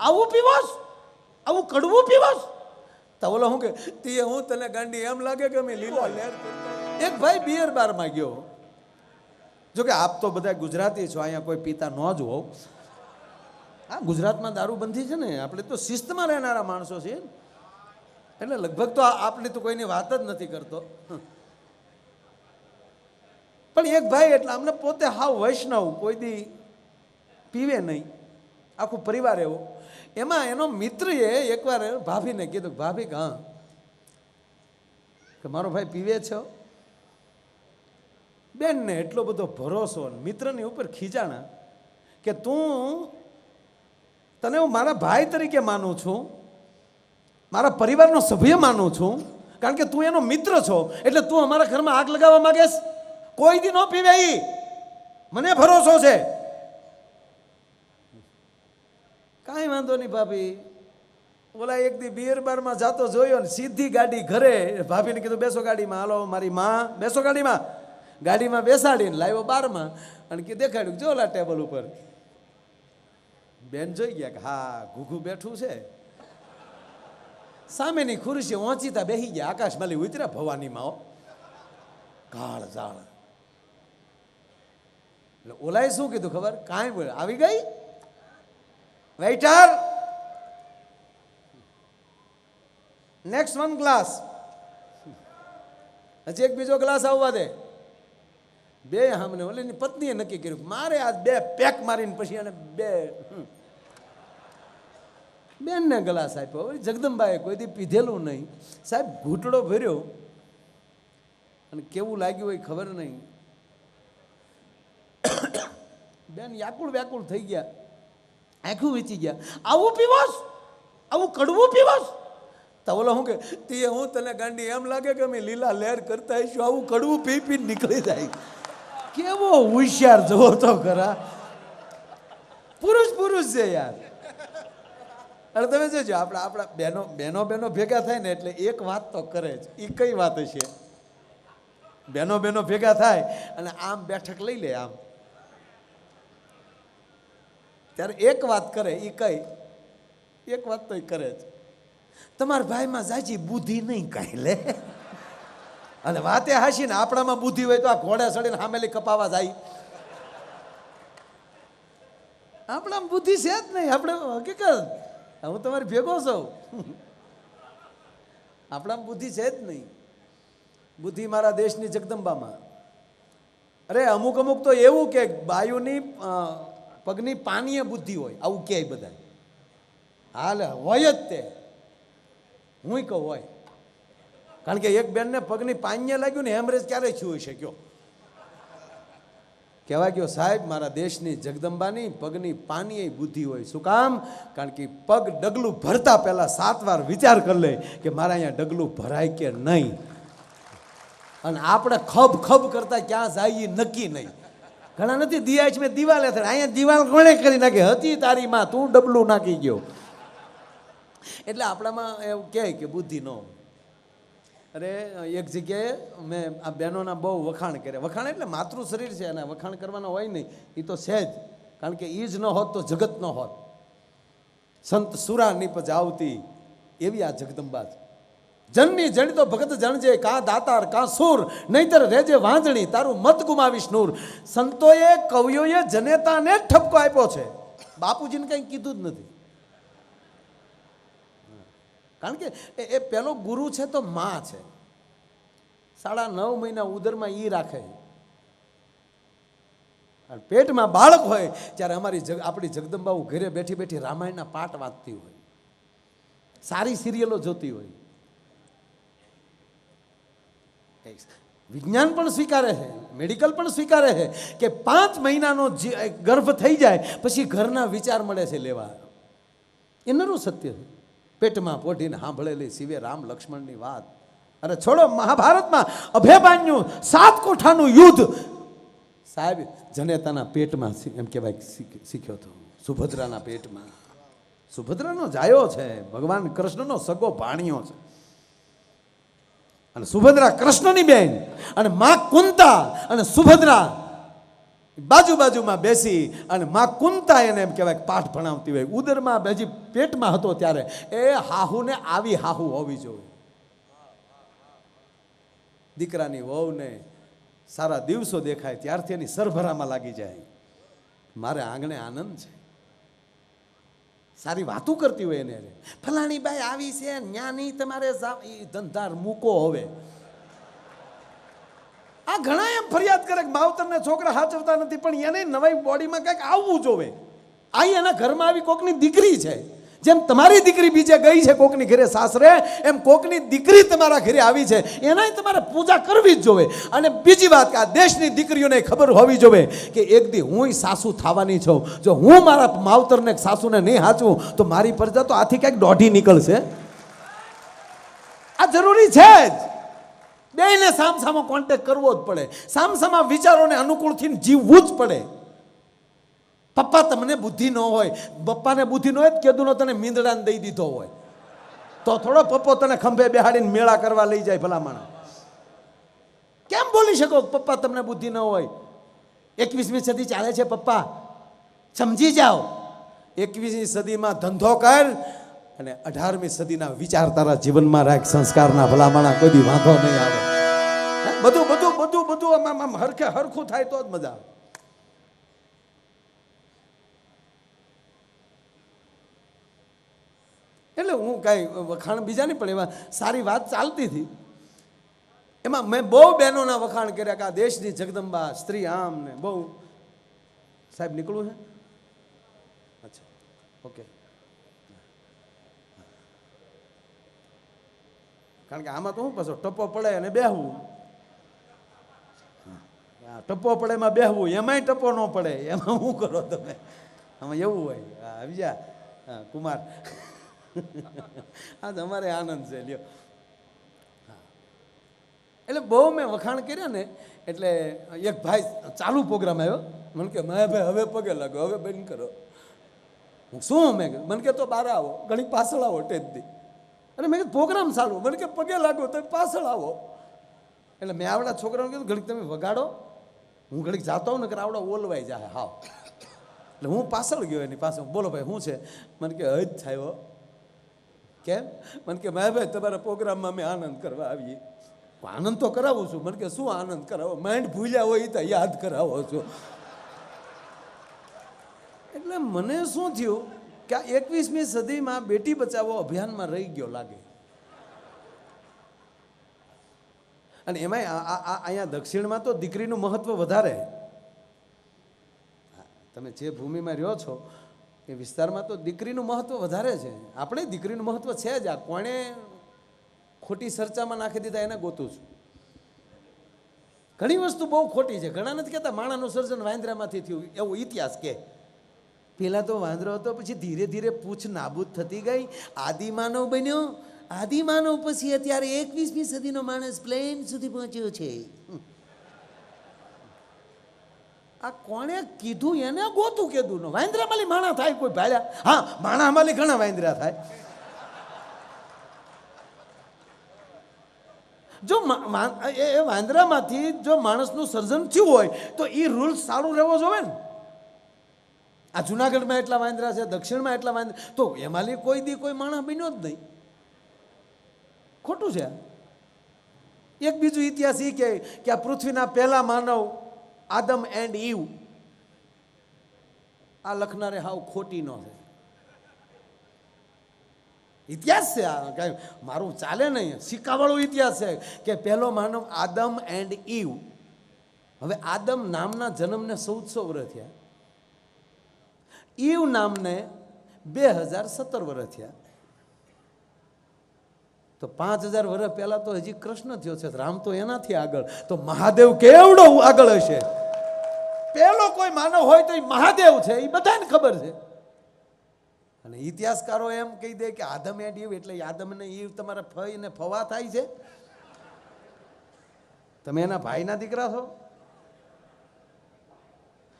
આવું પીવાસ આવું કડવું પીવાસ તો ઓલો હું કે તે હું તને ગાંડી એમ લાગે કે અમે લીલા લેર એક ભાઈ બિયર બારમાં ગયો. જો કે આપ તો બધા ગુજરાતી છો અહીંયા કોઈ પીતા ન જ હોવ હા ગુજરાતમાં દારૂબંધી છે ને આપણે તો શિસ્તમાં રહેનારા માણસો છીએ. એટલે લગભગ તો આ- આપણે તો કોઈની વાત જ નથી કરતો. પણ એક ભાઈ એટલે અમને પોતે હાવ વૈષ્ણવ કોઈ દી પીવે નહીં. આખું પરિવાર એવો. એમાં એનો મિત્રએ એકવાર ભાભીને કીધું, ભાભી હા કે મારો ભાઈ પીવે છે બેનને એટલો બધો ભરોસો મિત્રની ઉપર ખીજાણા કે તું, તને હું મારા ભાઈ તરીકે માનું છું, મારા પરિવારનો સભ્ય માનું છું, કારણ કે તું એનો મિત્ર છો, એટલે તું અમારા ઘરમાં આગ લગાવવા માંગેશ કોઈ દી ન પીવે મને ભરોસો છે. કાંઈ વાંધો નહીં ભાભી. ઓલા એક દી બિયર બારમાં જાતો જોયો ને સીધી ગાડી ઘરે. ભાભીને કીધું, બેસો ગાડીમાં, હાલો, મારી માં. બેસો ગાડીમાં. ગાડીમાં બેસાડીને લાવ્યો બારમાં અને કે દેખાડ્યું, જો ઓલા ટેબલ ઉપર. બેન જોઈ ગયા કે, હા, ઘૂઘું બેઠું છે. સામેની ખુરશી ઓંચીતા બેસી ગયા આકાશ માલી ઉતર્યા ભવાની માઓ કાળ જાણ એટલે ઓલાએ શું કીધું ખબર? કાંઈ બોલ, આવી ગઈ? વેઇટર નેક્સ્ટ વન ગ્લાસ હજી એક બીજો ગ્લાસ આવવા દે. બે સામને ઓલીની પત્નીએ નક્કી કર્યું મારે આ બે પેક મારીને પછી અને બે. બેનને ગ્લાસ આપ્યો. જગદંબાએ કોઈ દી પીધેલું નહીં. સાહેબ, ઘૂંટડો ભર્યો. અને કેવું લાગ્યું હોય ખબર નહીં. બેન વ્યાકુળ વ્યાકુળ થઈ ગયા. આખું વીચી ગયા. આવું પીવાસ આવું કડવું પીવાસ તો બોલો શું કે, તે હું તને ગાંડી એમ લાગે કે અમે લીલા લહેર કરતા હઈશું આવું કડવું પી પી નીકળી જાય. કેવો હોશિયાર જવો તો ખરા. પુરુષ પુરુષ છે યાર. અને તમે જોજો, આપણા આપણા બહેનો બહેનો બહેનો ભેગા થાય ને એટલે એક વાત તો કરે જ. એ કઈ વાત છે બહેનો બહેનો ભેગા થાય અને આમ બેઠક લઈ લે આમ. ત્યારે એક વાત કરે એ કઈ એક વાત તો એ કરે જ. તમારા ભાઈમાં જાજી બુદ્ધિ નહીં કાંઈ લે. અને વાતે હાશી ને આપણામાં બુદ્ધિ હોય તો આ ઘોડા સડીને હામેલી કપાવા જાય. આપણામાં બુદ્ધિ છે જ નહીં. આપણે હકીકત, હું તમારી ભેગો છું. આપણામાં બુદ્ધિ છે જ નહીં. બુદ્ધિ મારા દેશની જગદંબામાં. અરે, અમુક અમુક તો એવું કે બાયુની પગની પાનીય બુદ્ધિ હોય, આવું કહે બધા હાલ, હોય જ તે. હું કહું, હોય. કારણ કે એક બેનને પગની પાનીએ લાગ્યું ને, હેમરેજ ક્યારે થયું શક્યો કયો? કહેવા ગયો સાહેબ, મારા દેશની જગદંબાની પગની પાનીય બુદ્ધિ હોય. શું કામ? કારણ કે પગ ડગલું ભરતા પહેલાં સાત વાર વિચાર કરી લે કે મારા અહીંયા ડગલું ભરાય કે નહીં. અને આપણે ખબ ખબ કરતા ક્યાં ઈ નક્કી નહીં. ઘણા નથી, દિયા મેં દિવાલે થાય અહીંયા દિવાલ કોણે કરી નાખી? હતી તારી માં, તું ડબલું નાખી ગયો. એટલે આપણામાં એવું કહે કે બુદ્ધિ ન અરે, એક જગ્યાએ મેં આ બહેનોના બહુ વખાણ કર્યા. વખાણ એટલે માતૃ શરીર છે અને વખાણ કરવાનો હોય નહીં. એ તો છે જ. કારણ કે એ જ ન હોત તો જગત ન હોત. સંત સુરા નિપજ આવતી એવી આ જગદંબા છે. જનની જણી તો ભગત જણજે કા દાતાર, કાં સુર, નહીતર રેજે વાંજણી, તારું મત ગુમાવીશ નૂર. સંતોએ કવિઓએ જનેતાને ઠપકો આપ્યો છે. બાપુજીને કંઈ કીધું જ નથી. કારણ કે એ એ પેલો ગુરુ છે તો માં છે. સાડા નવ મહિના ઉદરમાં ઈ રાખે. પેટમાં બાળક હોય ત્યારે અમારી જગ આપણી જગદંબાઓ ઘરે બેઠી બેઠી રામાયણના પાઠ વાંચતી હોય. સારી સિરિયલો જોતી હોય. વિજ્ઞાન પણ સ્વીકારે છે મેડિકલ પણ સ્વીકારે છે કે પાંચ મહિનાનો ગર્ભ થઈ જાય, પછી ઘરના વિચાર મળે છે લેવા. એ નરું સત્ય છે. પેટમાં પોઢીને સાંભળેલી શિવે રામ લક્ષ્મણની વાત. અરે છોડો, મહાભારતમાં અભેબાન્યું સાત કોઠાનું યુદ્ધ. સાહેબ, જનેતાના પેટમાં એમ કહેવાય શીખ્યો હતો સુભદ્રાના પેટમાં. સુભદ્રાનો જાયો છે. ભગવાન કૃષ્ણનો સગો ભાણિયો છે. અને સુભદ્રા કૃષ્ણની બેન અને મા કુંતા અને સુભદ્રા બાજુ બાજુમાં બેસી અને માં કુંતા એને એમ કહેવાય પાઠ ભણાવતી હોય. ઉદરમાં હજી પેટમાં હતો ત્યારે. એ હાહુને આવી હાહુ હોવી જોઈએ. દીકરાની વહુને સારા દિવસો દેખાય ત્યારથી એની સરભરામાં લાગી જાય. મારે આંગણે આનંદ છે. સારી વાતો કરતી હોય એને ફલાણી બાઈ આવી છે ન્યાની તમારે જા- ઈ ધંધાર મૂકો હવે. આ ઘણા એમ ફરિયાદ કરે કે માવતરને છોકરા હાચવતા નથી, પણ એને નવાઈ બોડીમાં કંઈક આવવું જોવે. આ એના ઘરમાં આવી કોકની દીકરી છે. જેમ તમારી દીકરી બીજે ગઈ છે કોકની ઘરે સાસરે, એમ કોકની દીકરી તમારા ઘરે આવી છે. એનાય તમારે પૂજા કરવી જ જોવે. અને બીજી વાત કે આ દેશની દીકરીઓને ખબર હોવી જોવે કે એક દી હુંય સાસુ થવાની છું. જો હું મારા માવતરને સાસુને નહીં હાચવું, તો મારી પ્રજા તો આથી ક્યાંક દોઢી નીકળશે. આ જરૂરી છે જ. બેને સામસામો કોન્ટેક્ટ કરવો જ પડે. સામસામા વિચારોને અનુકૂળ થઈને જીવવું જ પડે. પપ્પા, તમને બુદ્ધિ ન હોય. પપ્પાને બુદ્ધિ ન હોય કેદુનો તને મીંદડાને દઈ દીધો હોય. તો થોડો પપ્પો તને ખંભે બેહાડીને મેળા કરવા લઈ જાય ભલામણ. કેમ બોલી શકો? પપ્પા, તમને બુદ્ધિ ન હોય. એકવીસમી સદી ચાલે છે પપ્પા. સમજી જાઓ. એકવીસમી સદીમાં ધંધો કર અને અઢારમી સદીના વિચાર તારા જીવનમાં રાખ, સંસ્કારના ભલામણા, કોઈ વાંધો નહીં આવે. બધું બધું બધું બધું આમ આમ હરખે હરખું થાય તો જ મજા આવે. એટલે હું કાંઈ વખાણ બીજાની પણ એવા સારી વાત ચાલતી હતી. એમાં મેં બહુ બહેનોના વખાણ કર્યા કે આ દેશની જગદંબા સ્ત્રી આમ ને બહુ. સાહેબ, નીકળવું છે? અચ્છા, ઓકે. કારણ કે આમાં તો શું પાછો ટપ્પો પડે અને બેહવું ટપ્પો પડે એમાં બેહવું, એમાંય ટપ્પો ન પડે. એમાં શું કરો તમે? આમાં એવું હોય. આવી જા. કુમાર. આ અમારે આનંદ છે, લ્યો. એટલે બહુ મેં વખાણ કર્યા ને, એટલે એક ભાઈ ચાલુ પ્રોગ્રામ આવ્યો. મને કે, માયા ભાઈ, હવે પગે લાગો, હવે બંધ કરો. હું શું? મેં મને કે, તો બહાર આવો ઘણી પાછળ આવો ટેજથી અને મેં કીધું, પ્રોગ્રામ ચાલુ, મને કે, પગે લાગો તો પાછળ આવો. એટલે મેં આવડા છોકરાઓને કીધું, ઘડીક તમે વગાડો, હું ઘડીક જાતો હોઉં ને કે આવડા ઓલવાઈ જાય હાવ. એટલે હું પાછળ ગયો એની પાસે બોલો, ભાઈ, શું છે? મને કે હજ થયો કેમ? મને કે મેં ભાઈ, તમારા પ્રોગ્રામમાં અમે આનંદ કરવા આવીએ. આનંદ તો કરાવું છું, મને કે શું આનંદ કરાવો? માઇન્ડ ભૂલ્યા હોય તો યાદ કરાવો છો. એટલે મને શું થયું કે આ એકવીસમી સદીમાં બેટી બચાવો અભિયાનમાં રહી ગયો લાગે. અને એમાંય અહીંયા દક્ષિણમાં તો દીકરીનું મહત્વ વધારે. તમે જે ભૂમિમાં રહ્યો છો એ વિસ્તારમાં તો દીકરીનું મહત્ત્વ વધારે છે. આપણે દીકરીનું મહત્ત્વ છે જ. આ કોણે ખોટી ચર્ચામાં નાખી દીધા એને ગોતું છું. ઘણી વસ્તુ બહુ ખોટી છે. ઘણા નથી કહેતા, માણાનું સર્જન વાંદરામાંથી થયું. એવો ઇતિહાસ કે પહેલાં તો વાંદરો હતો, પછી ધીરે ધીરે પૂછ નાબૂદ થતી ગઈ. આદિમાનવ બન્યો. આદિમાનવ પછી અત્યારે એકવીસમી સદીનો માણસ પ્લેન સુધી પહોંચ્યો છે. આ કોણે કીધું એને ગોતું કીધું નો વાંદરા માલી માણા થાય કોઈ ભાડ્યા હા માણા માલી ઘણા વાંદરા થાય. જો એ વાંદરામાંથી જો માણસનું સર્જન થયું હોય, તો એ રૂલ્સ સારું રહેવો જોવે ને. આ જુનાગઢમાં એટલા વાંદરા છે, દક્ષિણમાં એટલા વાંદરા, તો એમાંથી કોઈ દી કોઈ માણસ બન્યો જ નહીં. ખોટું છે. એક બીજું ઇતિહાસ એ કહે કે આ પૃથ્વીના પહેલા માનવ આદમ એન્ડ ઈવ આ લખનારે હાવ ખોટી નો છે ઇતિહાસ છે આ, કાંઈ મારું ચાલે નહીં. સિક્કાવાળો ઇતિહાસ છે કે પહેલો માનવ આદમ એન્ડ ઈવ હવે આદમ નામના જન્મને ચૌદસો વર્ષ થયા. ઈવ નામને બે હજાર સત્તર વર્ષ થયા. તો પાંચ હજાર વર્ષ પહેલા તો હજી કૃષ્ણ થયો છે, રામ તો એનાથી આગળ. તો મહાદેવ કેવડો આગળ હશે? કોઈ માનવ હોય તો એ મહાદેવ છે એ બધાને ખબર છે. અને ઇતિહાસકારો એમ કહી દે કે આદમ એન્ડ ઈવ એટલે આદમ ને ઈવ તમારા ફઈ ને ફવા થાય છે. તમે એના ભાઈના દીકરા છો?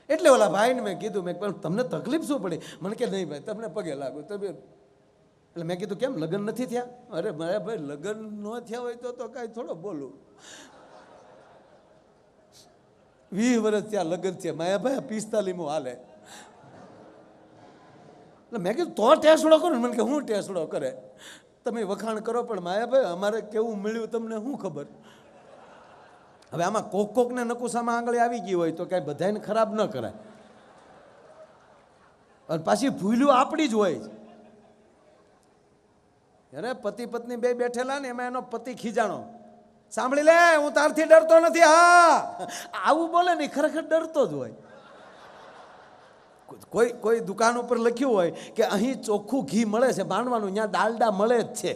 એટલે ઓલા ભાઈને મેં કીધું, મેં પણ તમને તકલીફ શું પડી? મને કે, નહીં ભાઈ, તમને પગે લાગુ. તમે એટલે મેં કીધું, કેમ? લગ્ન નથી થયા? અરે, મારે ભાઈ, લગ્ન ન થયા હોય તો તો કાંઈ થોડો બોલું. વીસ વર્ષ ત્યાં લગ્ન છે માયાભાઈ પિસ્તાલીમો હાલે. એટલે મેં કીધું, તો ટેસડો કરો. ને મને કે, હું ટેસડો કરે? તમે વખાણ કરો, પણ માયાભાઈ, અમારે કેવું મળ્યું તમને શું ખબર? હવે આમાં કોક કોકને નકુસામાં આંગળી આવી ગઈ હોય તો કાંઈ બધાને ખરાબ ન કરાય. અને પાછી ભૂલ્યું આપણી જ હોય. અરે પતિ પત્ની બે બેઠેલા ને, એમાં એનો પતિ ખીજાણો. સાંભળી લે, હું તારથી ડરતો નથી, હા. આવું બોલે ને ખરેખર ડરતો જ હોય. કોઈ કોઈ દુકાન ઉપર લખ્યું હોય કે અહીં ચોખ્ખું ઘી મળે છે, બાંધવાનું ત્યાં દાલડા મળે જ છે.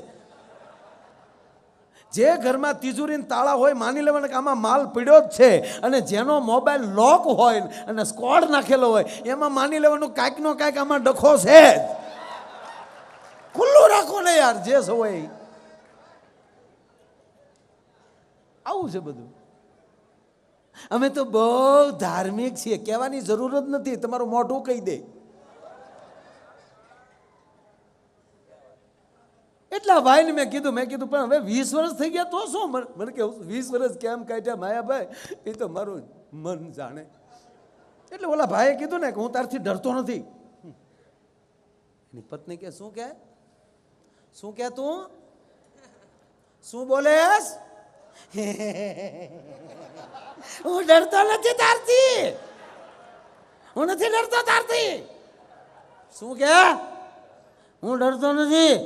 જે ઘરમાં તિજોરી તાળા હોય, માની લેવાના કે આમાં માલ પીડ્યો જ છે અને જેનો મોબાઈલ લોક હોય અને સ્કોડ નાખેલો હોય, એમાં માની લેવાનું કાંઈક નો કાંઈક આમાં ડખો છે ખુલ્લું રાખો ને યાર, જે હોય આવું છે બધું. અમે તો બહુ ધાર્મિક છીએ, કહેવાની જરૂર જ નથી, તમારું મોઢું કહી દે. એટલા ભાઈને મેં કીધું મેં કીધું, પણ હવે વીસ વર્ષ થઈ ગયા તો શું? મને કે વીસ વર્ષ કેમ કાઢ્યા માયાભાઈ? એ તો મારું મન જાણે. એટલે ઓલા ભાઈએ કીધું ને કે, હું તારથી ડરતો નથી. એની પત્ની કે, શું કે? શું કે તું? શું બોલેસ હું ડરતો નથી તારથી. હું નથી ડરતો તારથી. શું કે? હું ડરતો નથી.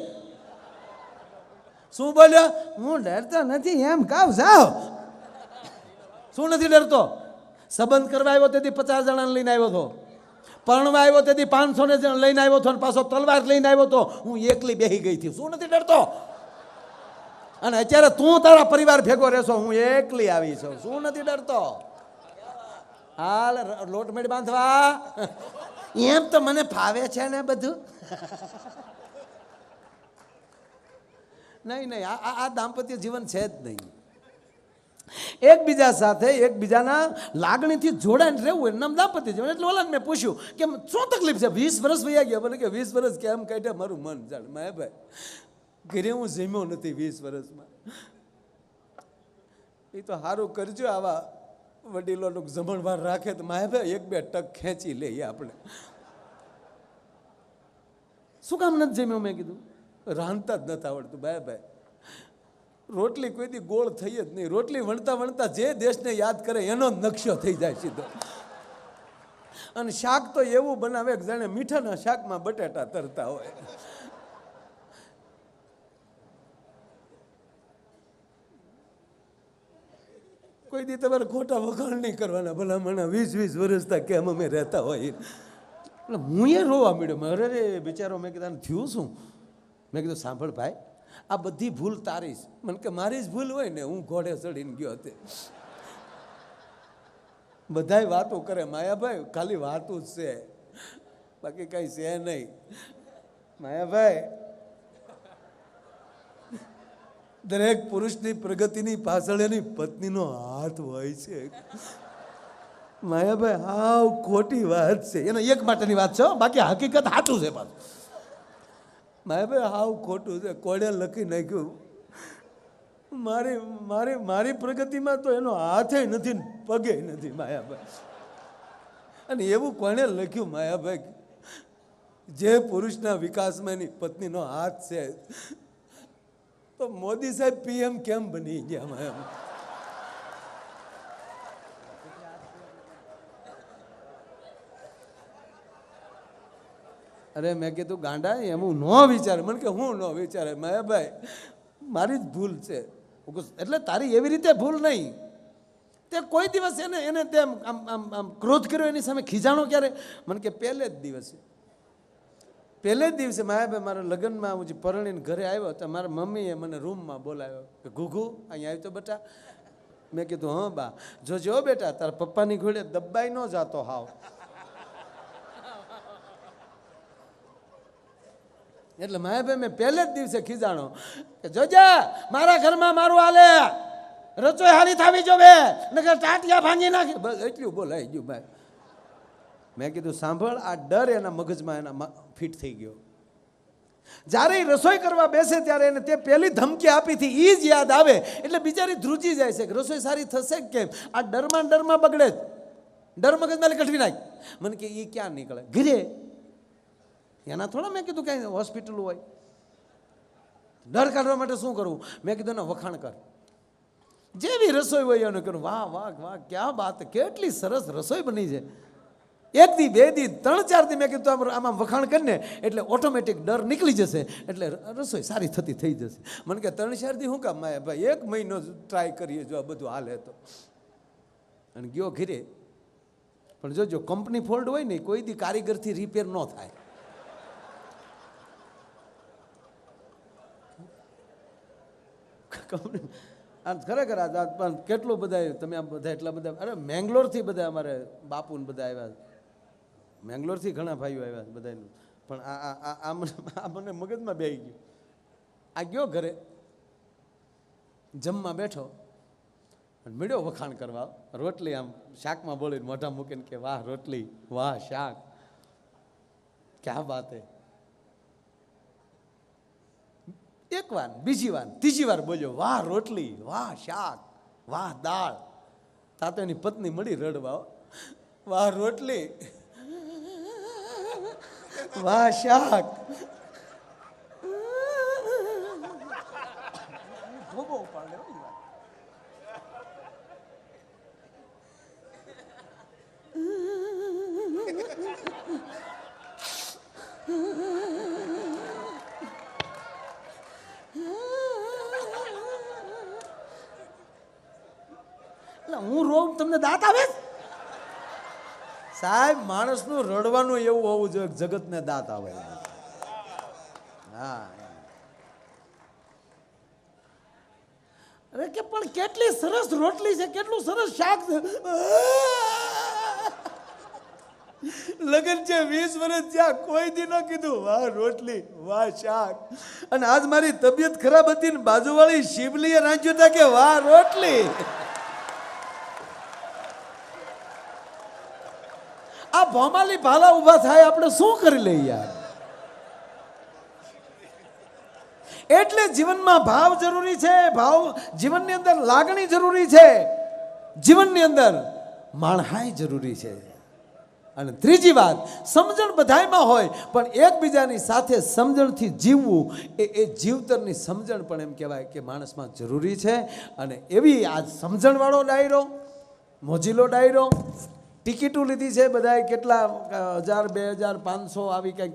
શું બોલ્યો? હું ડરતો નથી, એમ કાવ જાઓ. શું નથી ડરતો? સંબંધ કરવા આવ્યો તેથી પચાસ જણાને લઈને આવ્યો હતો. પરણવા આવ્યો તેથી પાંચસો ને લઈને આવ્યો હતો અને પાછો તલવાર લઈને આવ્યો હતો. હું એકલી બેહી ગઈ હતી શું નથી ડરતો? અને અત્યારે તું તારા પરિવાર ભેગો રહેશો, હું એકલી આવી છું. શું નથી ડરતો? હાલ લોટમેડ બાંધવા. એમ તો મને ફાવે છે ને બધું. નહીં નહીં, આ, આ- દાંપત્ય જીવન છે જ નહીં. એકબીજા સાથે એકબીજાના લાગણીથી જોડાઈને રહેવું એનું નામ દાંપત્ય જીવન. એટલે ઓલાને મેં પૂછ્યું કે શું તકલીફ છે? વીસ વર્ષ વૈયા ગયા. મને કે વીસ વર્ષ કેમ કાઢ્યા? મારું મન જાણ. મેં ભાઈ ઘરે હું જમ્યો નથી વીસ વર્ષમાં. એ તો સારું કરજો આવા વડીલોનું જમણવાર રાખે તો માય ભાઈ એક બે ટક ખેંચી લઈએ આપણે. શું કામ નથી જમ્યો મેં કીધું? રાંધતા જ નથી આવડતું ભાઈ ભાઈ રોટલી કોઈ દી ગોળ થઈ જ નહીં. રોટલી વણતા વણતા જે દેશને યાદ કરે એનો જ નકશો થઈ જાય સીધો. અને શાક તો એવું બનાવે કે જાણે મીઠાના શાકમાં બટેટા તરતા હોય. કોઈ દી તમારે ખોટા વખાણ નહીં કરવાના ભલામણા વીસ વીસ વર્ષતા કેમ અમે રહેતા હોય. એટલે હું એ રોવા મળ્યો અરે રે, બિચારો, મેં કીધું થયું શું? મેં કીધું, સાંભળ ભાઈ, આ બધી ભૂલ તારી જ મને કે, મારી જ ભૂલ હોય ને, હું ઘોડે ચડીને ગયો હતો બધાય વાતો કરે, માયાભાઈ, ખાલી વાતો જ છે. બાકી કાંઈ છે નહીં. માયાભાઈ દરેક પુરુષની પ્રગતિની પાછળ એની પત્નીનો હાથ હોય છે. માયાભાઈ, હાવ ખોટી વાત છે. એનો એક માટેની વાત છે બાકી હકીકત સાચું છે પાછું માયાભાઈ, હાવ ખોટું છે. કોડે લખી નાખ્યું. મારી મારી મારી પ્રગતિમાં તો એનો હાથે નથી ને પગે નથી માયાભાઈ. અને એવું કોણે લખ્યું માયાભાઈ? જે પુરુષના વિકાસમાં એની પત્નીનો હાથ છે. તો મોદી સાહેબ પીએમ કેમ બની ગયા એમ? અરે મેં કીધું, ગાંડા, એમ હું ન વિચારે. મને કે, હું ન વિચારે? માયાભાઈ મારી જ ભૂલ છે. એટલે તારી એવી રીતે ભૂલ નહીં. તે કોઈ દિવસ એને એને તેમ આમ આમ આમ ક્રોધ કર્યો એની સામે ખીજાણો ક્યારે? મને કે, પહેલે જ દિવસે. પહેલે જ દિવસે માયાભાઈ મારા લગ્નમાં હું જે પરણીને ઘરે આવ્યો તો મારા મમ્મીએ મને રૂમમાં બોલાવ્યો કે ઘૂઘુ અહીંયા આવ્યો તો બેટા. મેં કીધું, હા બા. જોજો બેટા, તારા પપ્પાની ઘોડે દબાઈ ન જાતો હાવ. એટલે માયાભાઈ મેં પહેલે જ દિવસે ખીજાણો કે, જોજા, મારા ઘરમાં મારું હાલે. રચોઈ હારી થાવી જોવે. નકર ટાટિયા ભાંગી નાખી. બસ એટલું બોલાઈ ગયું ભાઈ. મેં કીધું, સાંભળ, આ ડર એના મગજમાં, એના ફિટ થઈ ગયો. જ્યારે એ રસોઈ કરવા બેસે ત્યારે એને તે પહેલી ધમકી આપી હતી એ જ યાદ આવે. એટલે બિચારી ધ્રુજી જાય છે કે રસોઈ સારી થશે કે કેમ? આ ડરમાં ડરમાં બગડે જ. ડર મગજમાં કઢવી નાખ. મને કે એ ક્યાં નીકળે? ઘરે. એના થોડા મેં કીધું ક્યાંય હોસ્પિટલ હોય. ડર કાઢવા માટે શું કરવું? મેં કીધું ને વખાણ કર. જેવી રસોઈ હોય એને કરું. વાહ વાહ વાહ, ક્યાં વાત. કેટલી સરસ રસોઈ બની છે. એક દી, બે દી, ત્રણ, ચાર દી મેં કીધું આમ આમાં વખાણ કરીને એટલે ઓટોમેટિક ડર નીકળી જશે. એટલે રસોઈ સારી થતી થઈ જશે. મને કે ત્રણ, ચાર દી શું કામ? માયા ભાઈ એક મહિનો ટ્રાય કરીએ જો આ બધું હાલે તો. અને ગયો ઘીરે. પણ જોજો કંપની ફોલ્ડ હોય ને, કોઈ દી કારીગરથી રિપેર ન થાય. કંપની આ ખરેખર આ આ કેટલું બધા તમે આમ બધા એટલા બધા અરે, મેંગ્લોરથી બધા અમારે બાપુ ને બધા આવ્યા. મેંગ્લોરથી ઘણા ભાઈઓ આવ્યા બધાનું પણ આ આ આ મને મગજમાં બે ગયું. આ ગયો ઘરે, જમવા બેઠો, અને મળ્યો વખાણ કરવા, રોટલી આમ શાકમાં બોલીને મોઢા મૂકીને કે, વાહ, રોટલી, વાહ, શાક, ક્યાં વાત હે? એક વાર, બીજી વાર, ત્રીજી વાર બોલ્યો, વાહ, રોટલી, વાહ, શાક, વાહ, દાળ. તાતો એની પત્ની મળી રડવા, વાહ, રોટલી વાહ શાક ભોગો ઉપાડે હો ઈ વાત. એટલે હું રોગ તમને દાંત આવે છે? સાહેબ, માણસનું રડવાનું એવું હોવું જોઈએ જગતને દાંત આવે. હા અરે કે પણ કેટલી સરસ રોટલી છે, કેટલું સરસ શાક છે. લગન છે, વીસ વર્ષ થયા, કોઈ દી ન કીધું, વાહ, રોટલી, વાહ, શાક. અને આજ મારી તબિયત ખરાબ હતી ને બાજુવાળી શિવલીએ રાંચ્યું હતા કે, વાહ, રોટલી આ ભોમાલી ભાલા ઊભા થાય, આપણે શું કરી લઈએ યાર? એટલે જીવનમાં ભાવ જરૂરી છે, ભાવ જીવનની અંદર લાગણી જરૂરી છે. જીવનની અંદર માણહાઈ જરૂરી છે. અને ત્રીજી વાત, સમજણ બધાયમાં હોય, પણ એકબીજાની સાથે સમજણથી જીવવું એ એ જીવતરની સમજણ પણ એમ કહેવાય કે માણસમાં જરૂરી છે. અને એવી આ સમજણવાળો ડાયરો, મોજીલો ડાયરો ટિકિટો લીધી છે બધાએ કેટલા હજાર, બે હજાર, પાંચસો આવી કંઈક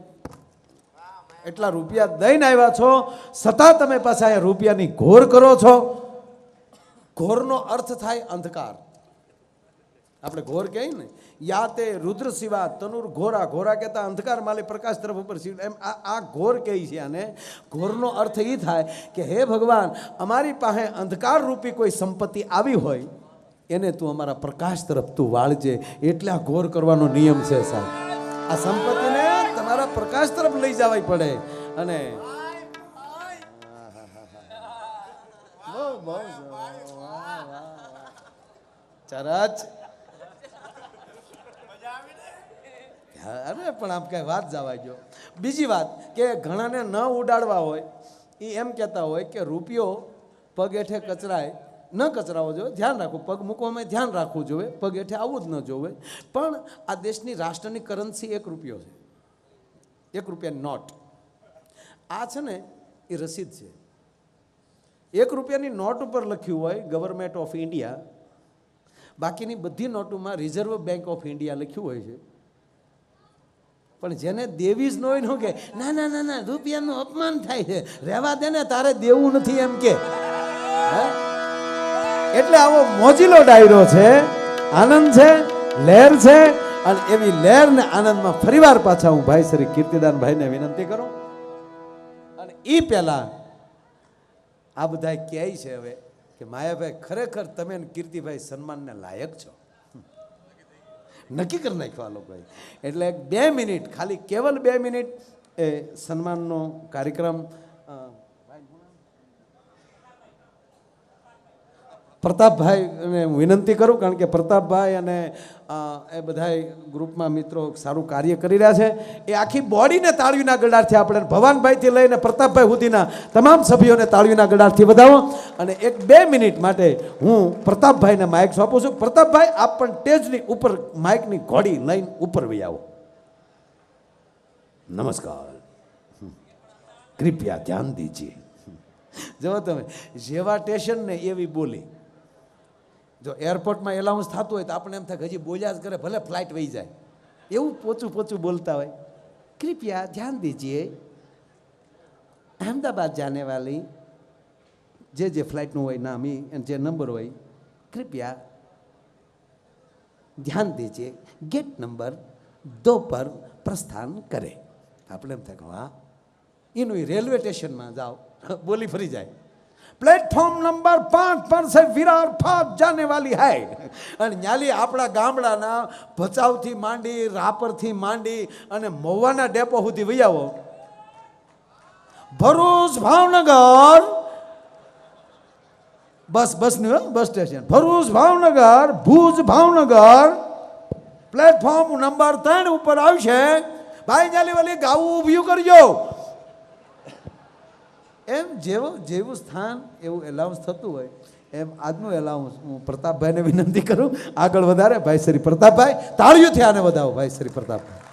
એટલા રૂપિયા દઈને આવ્યા છો. છતાં તમે પાછા એ રૂપિયાની ઘોર કરો છો. ઘોરનો અર્થ થાય અંધકાર. આપણે ઘોર કહીએ ને, યા તે રુદ્ર શિવા તનુર ઘોરા ઘોરા કહેતા અંધકાર માલે પ્રકાશ તરફ ઉપર શિવ, એમ આ આ ઘોર કહે છે અને ઘોરનો અર્થ એ થાય કે હે ભગવાન, અમારી પાસે અંધકાર રૂપી કોઈ સંપત્તિ આવી હોય એને તું અમારા પ્રકાશ તરફ તું વાળજે. એટલે આ ઘોર કરવાનો નિયમ છે, સાહેબ. આ સંપત્તિને તમારા પ્રકાશ તરફ લઈ જવાય પડે. અને. ચરચ. અરે, પણ આમ કઈ વાત જવા ગયો. બીજી વાત કે ઘણાને ન ઉડાડવા હોય એ એમ કહેતા હોય કે રૂપિયો પગેઠે કચરાય ન કચરાવો જોઈએ, ધ્યાન રાખવું પગ મૂકવામાં ધ્યાન રાખવું જોઈએ. પગ હેઠે આવવું જ ન જોવે પણ આ દેશની રાષ્ટ્રની કરન્સી એક રૂપિયો છે. એક રૂપિયા નોટ. આ છે ને, એ રસીદ છે. એક રૂપિયાની નોટ ઉપર લખ્યું હોય ગવર્મેન્ટ ઓફ ઇન્ડિયા બાકીની બધી નોટોમાં રિઝર્વ બેંક ઓફ ઇન્ડિયા લખ્યું હોય છે. પણ જેને દેવી જ ન હોય ન કે, ના ના ના ના, રૂપિયાનું અપમાન થાય છે. રહેવા દે ને, તારે દેવું નથી એમ કે. હે? એટલે આવો મોજીલો ડાયરો છે, આનંદ છે, લહેર છે, અને એવી લહેર ને આનંદમાં ફરીવાર પાછા હું ભાઈ શ્રી કીર્તિદાન ભાઈને વિનંતી કરું. અને એ પહેલા આ બધા કહે છે હવે કે માયાભાઈ ખરેખર તમે કીર્તિભાઈ સન્માનને લાયક છો? નક્કી કરી નાખ્યો આ લોકોએ. એટલે બે મિનિટ, ખાલી કેવલ બે મિનિટ એ સન્માનનો કાર્યક્રમ અ, પ્રતાપભાઈને હું વિનંતી કરું કારણ કે પ્રતાપભાઈ અને એ બધાય ગ્રુપમાં મિત્રો સારું કાર્ય કરી રહ્યા છે. એ આખી બોડીને તાળીના ગડારથી આપણે ભવાનભાઈથી લઈને પ્રતાપભાઈ સુધીના તમામ સભ્યોને તાળીના ગડારથી વધાવો. અને એક બે મિનિટ માટે હું પ્રતાપભાઈને માઇક સોંપું છું. પ્રતાપભાઈ આપ પણ ટેજની ઉપર માઇકની ઘોડી લઈને ઉપર વહી આવો. નમસ્કાર. કૃપયા ધ્યાન દીજીએ. જો તમે જેવા ટેશન ને એવી બોલી. જો એરપોર્ટમાં એલાઉન્સ થતું હોય તો આપણે એમ થાય હજી બોલ્યા જ કરે, ભલે ફ્લાઇટ વહી જાય. એવું પોચું પોચું બોલતા હોય. કૃપયા ધ્યાન દીજીએ. અહેમદાબાદ જાનેવાલી જે જે ફ્લાઇટનું હોય નામ એ જે નંબર હોય, કૃપયા ધ્યાન દીજીએ. ગેટ નંબર દો પર પ્રસ્થાન કરે. આપણે એમ થાય વાહ. એનું રેલવે સ્ટેશનમાં જાઓ. બોલી ફરી જાય. પ્લેટફોર્મ નંબર પાંચ પર છે વિરાર ફાટ જાને વાલી હૈ અને ન્યાલી આપણા ગામડાના ભચાઉથી માંડી રાપરથી માંડી અને મોવાના ડેપો સુધી વહી આવો. ભરૂચ ભાવનગર. બસ બસનું હો, bus station. Bharuch Bhavnagar Bhuj Bhavnagar. Platform number ત્રણ ઉપર આવશે. ભાઈ જાલી વાલી ગાવું ઊભું કરજો. એમ જેવું જેવું સ્થાન એવું એલાઉન્સ થતું હોય, એમ આજનું એલાઉન્સ હું પ્રતાપભાઈને વિનંતી કરું, આગળ વધારે ભાઈ શ્રી પ્રતાપભાઈ તાળીઓથી આને વધાવો ભાઈ શ્રી પ્રતાપભાઈ.